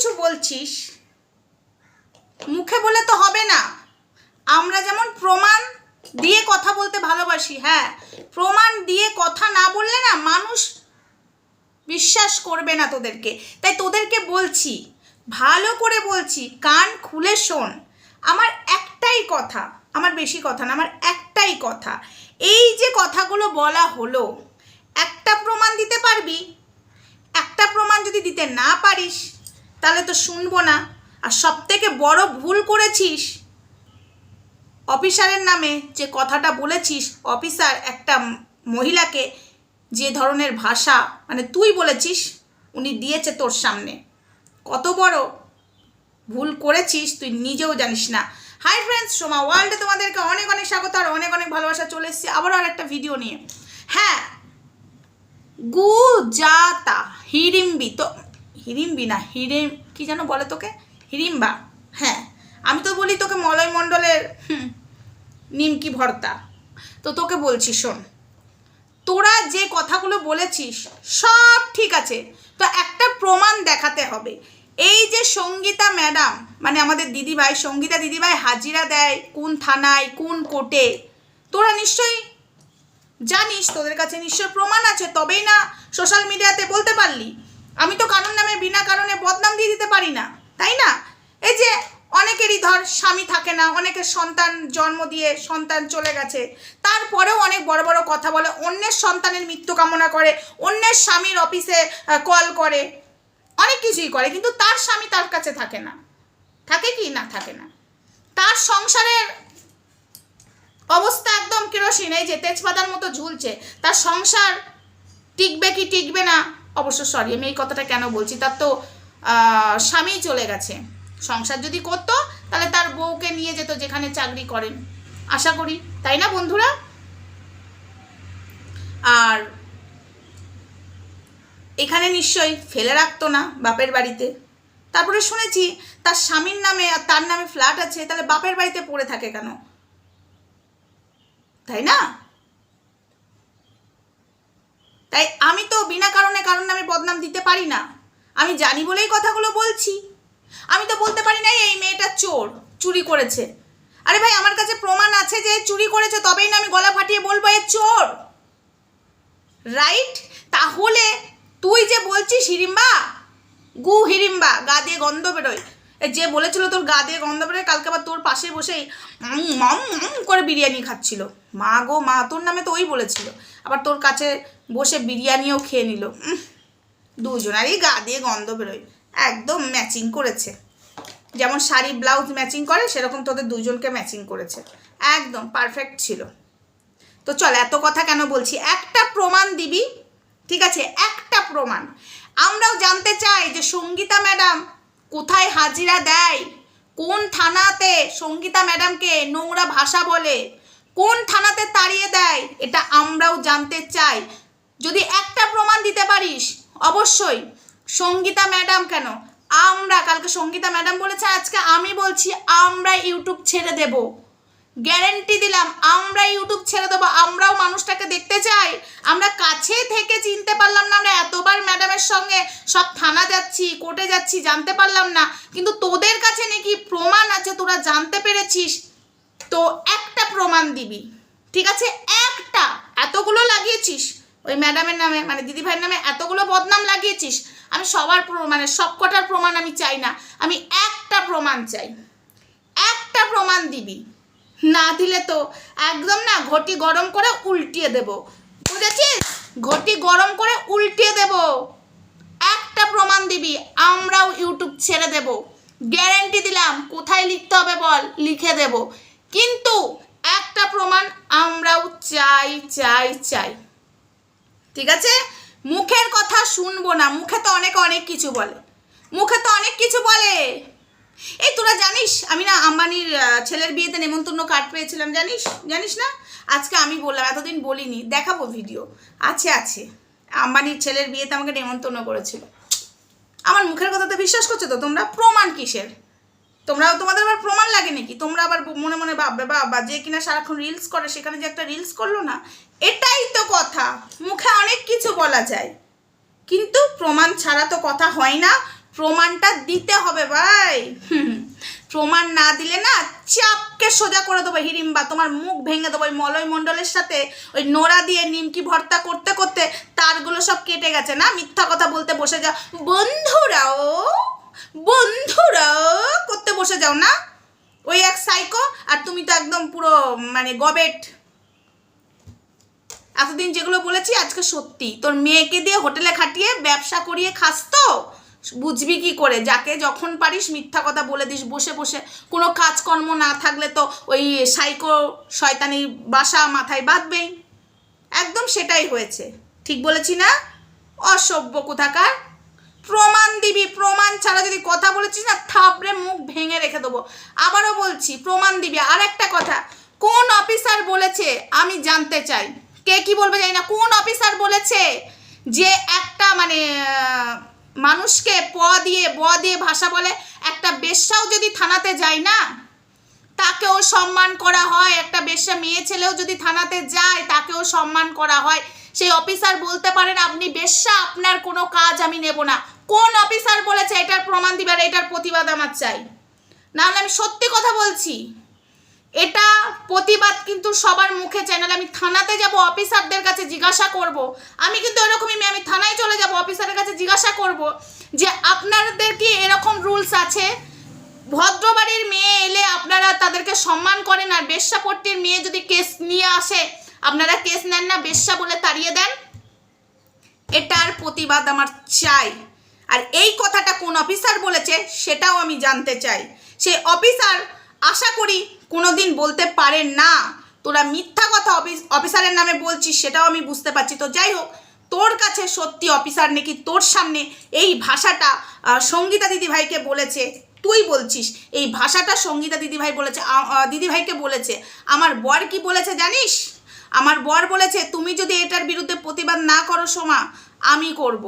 কিছু বলছিস? মুখে বলে তো হবে না। আমরা যেমন প্রমাণ দিয়ে কথা বলতে ভালোবাসি হ্যাঁ। প্রমাণ দিয়ে কথা না বললে না মানুষ বিশ্বাস করবে না তোদেরকে। তাই তোদেরকে বলছি, ভালো করে বলছি, কান খুলে শোন। আমার একটাই কথা, আমার বেশি কথা না, আমার একটাই কথা। এই যে কথাগুলো বলা হলো, একটা প্রমাণ দিতে পারবি? একটা প্রমাণ যদি দিতে না পারিস তাহলে তো শুনব না। আর সব থেকে বড় ভুল করেছিস? অফিসারের নামে যে কথাটা বলেছিস, অফিসার একটা মহিলাকে যে ধরনের ভাষা মানে তুই বলেছিস, উনি দিয়েছে তোর সামনে। কত বড় ভুল করেছিস, তুই নিজেও জানিস না। হাই ফ্রেন্ডস সোমা ওয়ার্ল্ডে তোমাদেরকে অনেক অনেক স্বাগত, আর অনেক অনেক ভালোবাসা চলে এসেছি। আবারও আর একটা ভিডিও নিয়ে। হ্যাঁ গু গুজাতা হিরিম্বি তো হিরিম্বি না হিরিম কি যেন বলে তোকে? হিরিম্বা। হ্যাঁ আমি তো বলি তোকে মলয় মণ্ডলের নিমকি ভর্তা। তো তোকে বলছি, শোন। তোরা যে কথাগুলো বলেছিস, সব ঠিক আছে। তো একটা প্রমাণ দেখাতে হবে। এই যে সঙ্গীতা ম্যাডাম মানে আমাদের দিদিভাই, সঙ্গীতা দিদিভাই হাজিরা দেয় কোন থানায়, কোন কোর্টে, তোরা নিশ্চয়ই জানিস, তোদের কাছে নিশ্চয় প্রমাণ আছে, তবেই না সোশ্যাল মিডিয়াতে বলতে পারলি। আমি তো কারণ নামে বিনা কারণে বদনাম দিয়ে দিতে পারি না, তাই না? এই যে অনেকেরই ধর স্বামী থাকে না, অনেকের সন্তান জন্ম দিয়ে সন্তান চলে গেছে, তারপরেও অনেক বড় বড় কথা বলে, অন্যের সন্তানের মৃত্যু কামনা করে, অন্যের স্বামীর অফিসে কল করে, অনেক কিছুই করে, কিন্তু তার স্বামী তার কাছে থাকে না। থাকে কি না থাকে না? তার সংসারের অবস্থা একদম কেরোসিন, এই যে তেজপাতার মতো ঝুলছে, তার সংসার টিকবে কি টিকবে না অবশ্য সরি আমি এই কথাটা কেন বলছি? তার তো স্বামী চলে গেছে। সংসার যদি করতো, তাহলে তার বউকে নিয়ে যেত যেখানে চাকরি করেন। আশা করি, তাই না বন্ধুরা? আর এখানে নিশ্চয়ই ফেলে রাখতো না বাপের বাড়িতে। তারপরে শুনেছি, তার স্বামীর নামে আর তার নামে ফ্ল্যাট আছে, তাহলে বাপের বাড়িতে পড়ে থাকে কেন? তাই না? তাই আমি তো বিনা কারণে কারণ নামে বদনাম দিতে পারি না। আমি জানি বলেই কথাগুলো বলছি। আমি তো বলতে পারি না এই মেয়েটা চোর, চুরি করেছে। আরে ভাই, আমার কাছে প্রমাণ আছে যে চুরি করেছে, তবেই না আমি গলা ফাটিয়ে বলব এ চোর। রাইট তাহলে তুই যে বলছিস হিরিম্বা, গু হিরিম্বা, গা দিয়ে গন্ধ বেরোয়। যে বলেছিল তোর গা দিয়ে গন্ধ বেরোয়, কালকে আবার তোর পাশে বসেই মম করে বিরিয়ানি খাচ্ছিল। মা গো, মা, তোর নামে তো ওই বলেছিল। আবার তোর কাছে বসে বিরিয়ানিও খেয়ে নিল। দুজনারই গা দিয়ে গন্ধ বেরোয়। একদম ম্যাচিং করেছে। যেমন শাড়ি ব্লাউজ ম্যাচিং করে, সেরকম তোদের দুজনকে ম্যাচিং করেছে। একদম পারফেক্ট ছিল। তো চল, এত কথা কেন বলছি? একটা প্রমাণ দিবি, ঠিক আছে? একটা প্রমাণ। আমরাও জানতে চাই যে সঙ্গীতা ম্যাডাম কোথায় হাজিরা দেয়? কোন থানাতে সঙ্গীতা ম্যাডামকে নোংরা ভাষা বলে? কোন থানাতে তাড়িয়ে দেয়? এটা আমরাও জানতে চাই। যদি একটা প্রমাণ দিতে পারিস, অবশ্যই। সঙ্গীতা ম্যাডাম কেন? আমরা, কালকে সঙ্গীতা ম্যাডাম বলেছে, আজকে আমি বলছি আমরা ইউটিউব ছেড়ে দেবো। গ্যারেন্টি দিলাম, আমরা ইউটিউব ছেড়ে দেবো, আমরাও মানুষটাকে দেখতে চাই। আমরা কাছে থেকে চিনতে পারলাম না, আমরা এতবার ম্যাডামের সঙ্গে সব থানা যাচ্ছি, কোর্টে যাচ্ছি, জানতে পারলাম না। কিন্তু তোদের কাছে নাকি প্রমাণ আছে, তোরা জানতে পেরেছিস। তো একটা প্রমাণ দিবি, ঠিক আছে? একটা। এতগুলো লাগিয়েছিস, ওই ম্যাডামের নামে মানে দিদিভাইয়ের নামে এতগুলো বদনাম লাগিয়েছিস, আমি সবার মানে সব কটার প্রমাণ আমি চাই না। আমি একটা প্রমাণ চাই, একটা প্রমাণ দিবি। না দিলে তো একদম না ঘটি গরম করে উল্টিয়ে দেব। বুঝেছিস? ঘটি গরম করে উল্টিয়ে দেব। একটা প্রমাণ দিবি, আমরাও ইউটিউব ছেড়ে দেব। গ্যারেন্টি দিলাম, কোথায় লিখতে হবে বল, লিখে দেব। কিন্তু একটা প্রমাণ আমরাও চাই চাই চাই। ঠিক আছে? মুখের কথা শুনব না, মুখে তো অনেক অনেক কিছু বলে। মুখে তো অনেক কিছু বলে। এই তোরা জানিস, আমি না আম্বানির ছেলের বিয়েতে নেমন্তন্ন কার্ড পেয়েছিলাম, জানিস? জানিস না? আজকে আমি বললাম, এতদিন বলিনি, দেখাবো ভিডিও আছে আছে। আম্বানির ছেলের বিয়েতে আমাকে নেমন্তন্ন করেছিল। আমার মুখের কথা তো বিশ্বাস করছ তো? তোমরা প্রমাণ কিসের? তোমরাও তোমাদের আবার প্রমাণ লাগে নাকি? তোমরা আবার মনে মনে ভাববে বা যে কিনা সারাক্ষণ রিলস করে, সেখানে যে একটা রিলস করল না? এটাই তো কথা। মুখে অনেক কিছু বলা যায়। কিন্তু প্রমাণ ছাড়া তো কথা হয় না। প্রমাণটা দিতে হবে ভাই। প্রমাণ না দিলে না চাপকে সোজা করে দেবো হিড়িম্বা তোমার মুখ ভেঙে দেবো ওই মলয় মণ্ডলের সাথে। ওই নোড়া দিয়ে নিমকি ভর্তা করতে করতে তারগুলো সব কেটে গেছে না? মিথ্যা কথা বলতে বসে যাও। বন্ধুরাও বন্ধুরাও করতে বসে যাও না? ওই এক সাইকো আর তুমি তো একদম পুরো মানে গবেট। এতদিন যেগুলো বলেছি আজকে সত্যি। তোর মেয়েকে দিয়ে হোটেলে খাটিয়ে ব্যবসা করিয়ে খাস তো? বুঝবি কি করে? যাকে যখন পারিস মিথ্যা কথা বলে দিস, বসে বসে। কোনো কাজকর্ম না থাকলে তো ওই সাইকো শয়তানি বাসা মাথায় বাঁধবেই। একদম সেটাই হয়েছে। ঠিক বলেছি না? অসভ্য কোথাকার। প্রমাণ দিবি, প্রমাণ ছাড়া যদি কথা বলেছিস না, থাপড়ে মুখ ভেঙে রেখে দেবো। আবারও বলছি, প্রমাণ দিবি। আর একটা কথা, কোন অফিসার বলেছে আমি জানতে চাই? কে কি বলবে জানি না। কোন অফিসার বলেছে যে একটা মানে মানুষকে প দিয়ে, ব দিয়ে ভাষা বলে, একটা বেশ্যাও যদি থানাতে যায় না, তাকেও সম্মান করা হয়। একটা বেশ্যা মেয়ে ছেলেও যদি থানাতে যায়, তাকেও সম্মান করা হয়। সেই অফিসার বলতে পারেন, আপনি বেশ্যা, আপনার কোনো কাজ আমি নেব না। কোন অফিসার বলেছে, এটার প্রমাণ দিবার এটার প্রতিবাদ আমার চাই? নাহলে আমি সত্যি কথা বলছি। এটা প্রতিবাদ কিন্তু সবার মুখে চ্যানেল। আমি থানাতে যাব, অফিসারদের কাছে জিজ্ঞাসা করব। আমি কিন্তু এরকমই মেয়ে, আমি থানায় চলে যাব, অফিসারের কাছে জিজ্ঞাসা করব যে আপনাদের কি এরকম রুলস আছে? ভদ্রবাড়ির মেয়ে এলে আপনারা তাদেরকে সম্মান করেন আর বেশ্যাপট্টির মেয়ে যদি কেস নিয়ে আসে, আপনারা কেস নেন না, বেশ্যা বলে তাড়িয়ে দেন। এটার প্রতিবাদ আমার চাই। আর এই কথাটা কোন অফিসার বলেছে, সেটাও আমি জানতে চাই। সেই অফিসার, আশা করি কোনোদিন বলতে পারে না। তোরা মিথ্যা কথা অফিস, অফিসারের নামে বলছিস, সেটাও আমি বুঝতে পারছি। তো যাই হোক, তোর কাছে সত্যি অফিসার নাকি তোর সামনে এই ভাষাটা সঙ্গীতা দিদিভাইকে বলেছে, তুই বলছিস। এই ভাষাটা সঙ্গীতা দিদিভাই বলেছে দিদিভাইকে বলেছে। আমার বর কি বলেছে জানিস? আমার বর বলেছে, তুমি যদি এটার বিরুদ্ধে প্রতিবাদ না করো সোমা, আমি করব।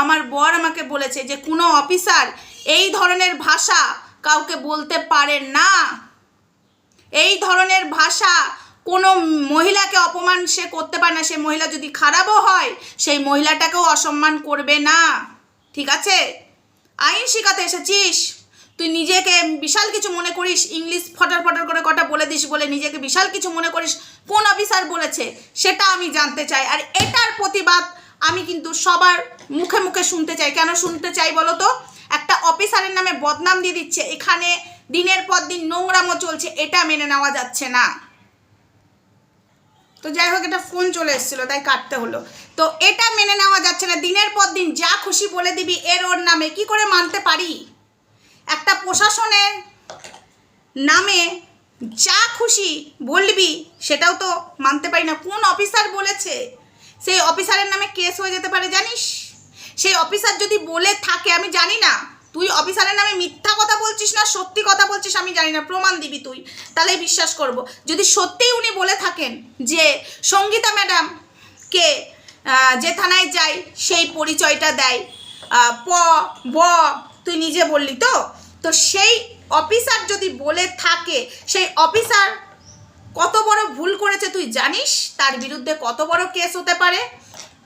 আমার বর আমাকে বলেছে যে, কোনো অফিসার এই ধরনের ভাষা কাউকে বলতে পারে না। এই ধরনের ভাষা কোনো মহিলাকে অপমান সে করতে পারে না। সে মহিলা যদি খারাপও হয়, সেই মহিলাটাকেও অসম্মান করবে না। ঠিক আছে? আইন শিখাতে এসেছিস? তুই নিজেকে বিশাল কিছু মনে করিস, ইংলিশ ফটার ফটার করে কটা বলে দিস বলে নিজেকে বিশাল কিছু মনে করিস, কোন অফিসার বলেছে সেটা আমি জানতে চাই। আর এটার প্রতিবাদ আমি কিন্তু সবার মুখে মুখে শুনতে চাই। কেন শুনতে চাই বলো তো? একটা অফিসারের নামে বদনাম দিয়ে দিচ্ছে। এখানে দিনের পর দিন নোংরামো চলছে, এটা মেনে নেওয়া যাচ্ছে না। তো যাই হোক এটা ফোন চলে এসেছিল, তাই কাটতে হলো। তো এটা মেনে নেওয়া যাচ্ছে না, দিনের পর দিন যা খুশি বলে দিবি, এর ওর নামে, কি করে মানতে পারি? একটা প্রশাসনের নামে যা খুশি বলবি, সেটাও তো মানতে পারি না। কোন অফিসার বলেছে? সেই অফিসারের নামে কেস হয়ে যেতে পারে, জানিস? সেই অফিসার যদি বলে থাকে, আমি জানি না, তুই অফিসারের নামে মিথ্যা বলছিস না, সত্যি কথা বলছিস আমি জানি না, প্রমাণ দিবি তুই। তাহলে বিশ্বাস করব। যদি সত্যিই উনি বলে থাকেন যে সঙ্গীতা ম্যাডাম কে যে থানায় যায় সেই পরিচয়টা দেয় প, ব, তুই নিজে বললি তো? তো সেই অফিসার যদি বলে থাকে, সেই অফিসার কত বড় ভুল করেছে তুই জানিস? তার বিরুদ্ধে কত বড় কেস হতে পারে?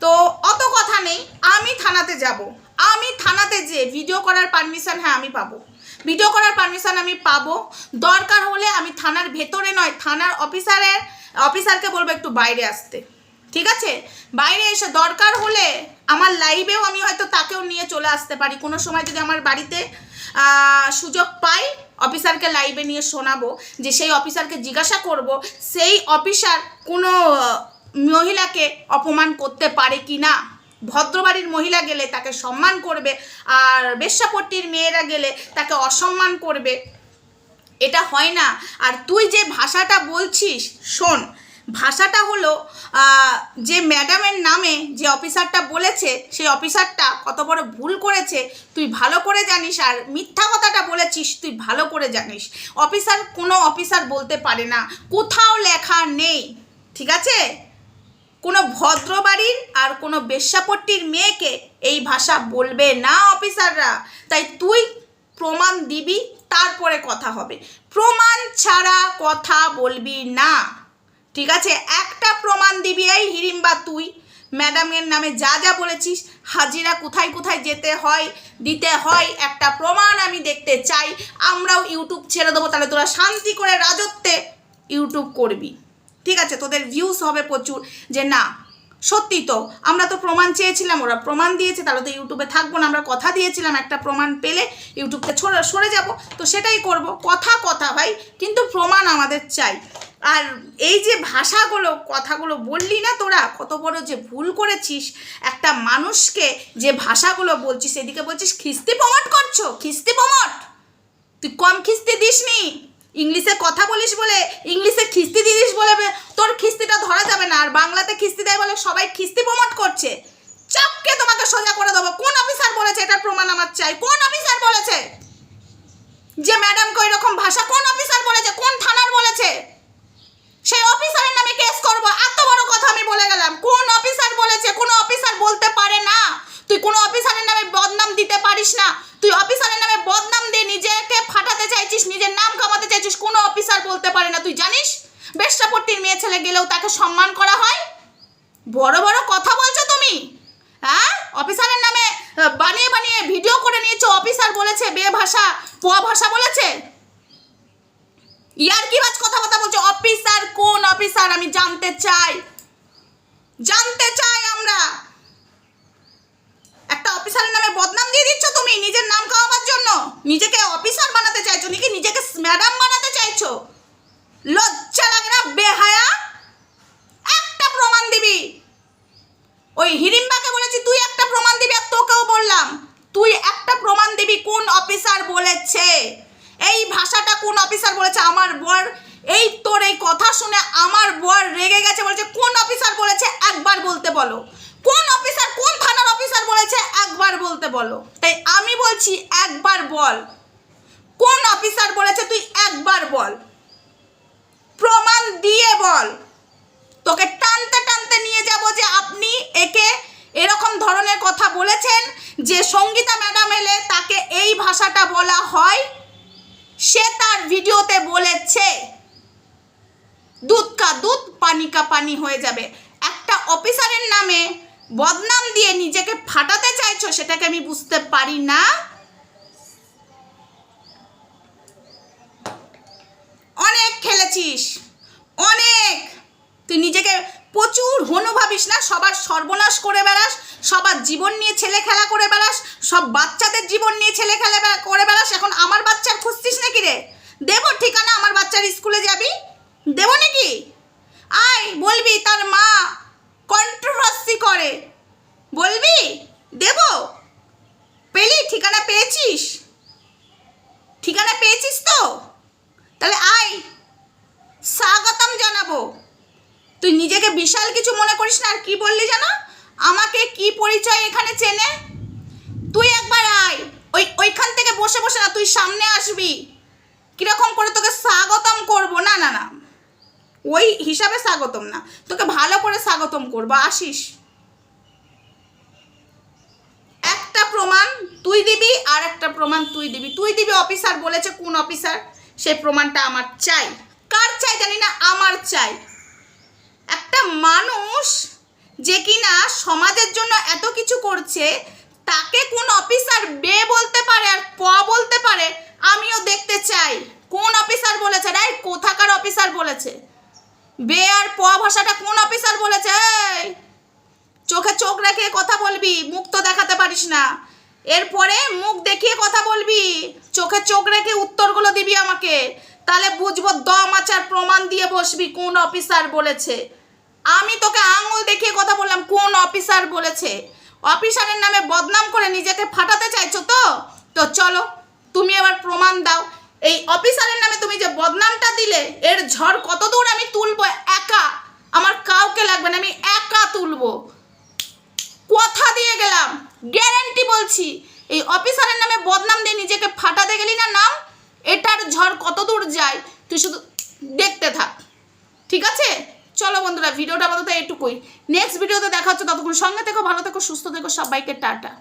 তো অত কথা নেই, আমি থানাতে যাব। আমি থানাতে যে ভিডিও করার পারমিশন হ্যাঁ আমি পাবো। ভিডিও করার পারমিশন আমি পাবো। দরকার হলে আমি থানার ভেতরে নয়, থানার অফিসারের অফিসারকে বলব একটু বাইরে আসতে। ঠিক আছে? বাইরে এসে দরকার হলে আমার লাইভেও আমি হয়তো তাকেও নিয়ে চলে আসতে পারি। কোনো সময় যদি আমার বাড়িতে সুযোগ পাই অফিসারকে লাইভে নিয়ে শোনাবো, যে সেই অফিসারকে জিজ্ঞাসা করব, সেই অফিসার কোনো মহিলাকে অপমান করতে পারে কি না ভদ্রবাড়ির মহিলা গেলে তাকে সম্মান করবে আর বেশ্যাপট্টির মেয়েরা গেলে তাকে অসম্মান করবে। এটা হয় না। আর তুই যে ভাষাটা বলছিস, শোন, ভাষাটা হলো যে ম্যাডামের নামে যে অফিসারটা বলেছে, সেই অফিসারটা কত বড় ভুল করেছে, তুই ভালো করে জানিস। আর মিথ্যা কথাটা বলেছিস, তুই ভালো করে জানিস। অফিসার কোনো অফিসার বলতে পারে না। কোথাও লেখা নেই। ঠিক আছে? কোনো ভদ্রবাড়ির আর কোনো বেশ্যাপট্টির মেয়েকে এই ভাষা বলবে না অফিসাররা। তাই তুই প্রমাণ দিবি, তারপরে কথা হবে। প্রমাণ ছাড়া কথা বলবি না। ঠিক আছে? একটা প্রমাণ দিবি এই হিড়িম্বা তুই। ম্যাডামের নামে যা যা বলেছিস, হাজিরা কোথায় কোথায় যেতে হয়, দিতে হয়, একটা প্রমাণ আমি দেখতে চাই। আমরাও ইউটিউব ছেড়ে দেবো, তাহলে তোরা শান্তি করে রাজত্বে ইউটিউব করবি। ঠিক আছে, তোদের ভিউস হবে প্রচুর, যে না, সত্যি তো, আমরা তো প্রমাণ চেয়েছিলাম, ওরা প্রমাণ দিয়েছে, তাহলে তো ইউটিউবে থাকব না, আমরা কথা দিয়েছিলাম, একটা প্রমাণ পেলে ইউটিউবতে ছড়ে, সরে যাব, তো সেটাই করব, কথা কথা ভাই, কিন্তু প্রমাণ আমাদের চাই। আর এই যে ভাষাগুলো, কথাগুলো বললি না তোরা, কত বড় যে ভুল করেছিস, একটা মানুষকে যে ভাষাগুলো বলছিস এদিকে বলছিস, খিস্তি প্রমোট করছ, খিস্তি প্রমোট, তুই কম খিস্তি দিসনি। ইংলিশে কথা বলিস বলে, ইংলিশে খিস্তি দিস বলে, তোর খিস্তিটা ধরা যাবে না। আর বাংলাতে খিস্তি দেয় বলে সবাই খিস্তি প্রমোট করছে। চাপকে তোমাকে সোজা করে দেবো। কোন অফিসার বলেছে এটার প্রমাণ আমার চাই? কোন অফিসার বলেছে যে ম্যাডামকে ওই রকম ভাষা? কোন অফিসার বলেছে? কোন থানার বলেছে? সেই অফিসারের নামে কেস করব। এত বড় কথা আমি বলে গেলাম। কোন অফিসার বলেছে? কোন অফিসার বলতে পারে না। তুই কোন অফিসারের নামে বদনাম দিতে পারিস না। তুই অফিসারের নামে বদনাম দিয়ে নিজেকে ফাটাতে চাইছিস, নিজের নাম কামাতে চাইছিস কোন অফিসার বলতে পারে না, তুই জানিস? বেশ্যাপট্টির মেয়ে ছেলে গেলেও তাকে সম্মান করা হয়? বড় বড় কথা বলছো তুমি? হ্যাঁ? অফিসারের নামে বানিয়ে বানিয়ে ভিডিও করে নিয়েছো অফিসার বলেছে, বে ভাষা পোয়া ভাষা বলেছে? ইয়ার কি বাজ কথা কথা বলছো? অফিসার কোন অফিসার আমি জানতে চাই। জানতে চাই আমরা। একটা অফিসারের নামে বদনাম দিয়ে দিচ্ছ তুমি নিজের নাম খাওয়াবার জন্য? নিজেকে অফিসার বানাতে চাইছো নাকি নিজেকে ম্যাডাম বানাতে চাইছো লজ্জা লাগে না বেহায়া একটা প্রমাণ দিবি ওই হিড়িম্বাকে বলেছি তুই একটা প্রমাণ দিবি আর তোকেও বললাম তুই একটা প্রমাণ দিবি কোন অফিসার বলেছে এই ভাষাটা কোন অফিসার বলেছে আমার বর এই তোর এই কথা শুনে আমার বর রেগে গেছে বলছে কোন অফিসার বলেছে একবার বলতে বলো কোন অফিসার কোন থানার অফিসার বলেছে একবার বলতে বলো। তাই আমি বলছি একবার বল। কোন অফিসার বলেছে তুই একবার বল। প্রমাণ দিয়ে বল। তোকে টানতে টানতে নিয়ে যাব যে আপনি একে এরকম ধরনের কথা বলেছেন যে সঙ্গীতা ম্যাডাম এলে তাকে এই ভাষাটা বলা হয়, সে তার ভিডিওতে বলেছে, দুধ কা দুধ, পানি কা পানি হয়ে যাবে। একটা অফিসারের নামে বদনাম দিয়ে নিজেকে ফাটাতে চাইছো সেটাকে আমি বুঝতে পারি না। অনেক খেলেছিস, অনেক। তুই নিজেকে প্রচুর হনু ভাবিস না? সবার সর্বনাশ করে বেড়াস, সবার জীবন নিয়ে ছেলে খেলা করে বেড়াস, সব বাচ্চাদের জীবন নিয়ে ছেলে খেলা করে বেড়াস। এখন আমার বাচ্চার খুঁজছিস নাকি রে? দেবো ঠিকানা আমার বাচ্চার স্কুলে যাবি? দেবো নাকি? আয়, বলবি তার মা কন্ট্রোভার্সি করে। বলবি? দেবো। পেলি? ঠিকানা পেয়েছিস? ঠিকানা পেয়েছিস তো? তাহলে আয়। স্বাগতম জানাব। তুই নিজেকে বিশাল কিছু মনে করিস না আর কি বললি জানো? আমাকে কি পরিচয় এখানে চেনে? তুই একবার আয়। ওই, ওইখান থেকে বসে বসে না, তুই সামনে আসবি। কীরকম করে তোকে স্বাগতম করব? না না না। ওই হিসাবে স্বাগতম না। তোকে ভালো করে স্বাগতম করব, আসিস। একটা প্রমাণ তুই দিবি আর একটা প্রমাণ তুই দিবি। তুই দিবি অফিসার বলেছে কোন অফিসার? সেই প্রমাণটা আমার চাই। কার চাই জানি না, আমার চাই। একটা মানুষ যে কিনা সমাজের জন্য এত কিছু করছে, তাকে কোন অফিসার বে বলতে পারে আর প বলতে পারে, আমিও দেখতে চাই। কোন অফিসার বলেছে? রে কোথাকার অফিসার বলেছে? বে আর প ভাষাটা কোন অফিসার বলেছে? চোখে চোখ রেখে কথা বলবি, মুখ তো দেখাতে পারিস না। এরপরে মুখ দেখিয়ে কথা বলবি, চোখে চোখ রেখে উত্তরগুলো দিবি আমাকে। তাহলে বুঝব দম আচার প্রমাণ দিয়ে বসবি কোন অফিসার বলেছে। আমি তোকে আঙুল দেখিয়ে কথা বললাম, কোন অফিসার বলেছে। অফিসারের নামে বদনাম করে নিজেকে ফাটাতে চাইছো তো? তো চলো, তুমি এবার প্রমাণ দাও এই অফিসারের নামে তুমি যে বদনামটা দিলে, এর ঝড় কত দূর আমি তুলবো? একা। আমার কাউকে লাগবে না, আমি একা তুলবো। কথা দিয়ে গেলাম। গ্যারান্টি বলছি। এই অফিসারের নামে বদনাম দিয়ে নিজেকে ফাটাতে গেলি না নাম? এটার ঝড় কত দূর যায়? তুই শুধু দেখতে থাক। ঠিক আছে? চলো বন্ধুরা, ভিডিওটা আপাতত এটুকুই নেক্সট ভিডিওতে দেখা হচ্ছে, ততক্ষণ সঙ্গে থেকো, ভালো থেকো, সুস্থ থেকো, সবাইকে টাটা।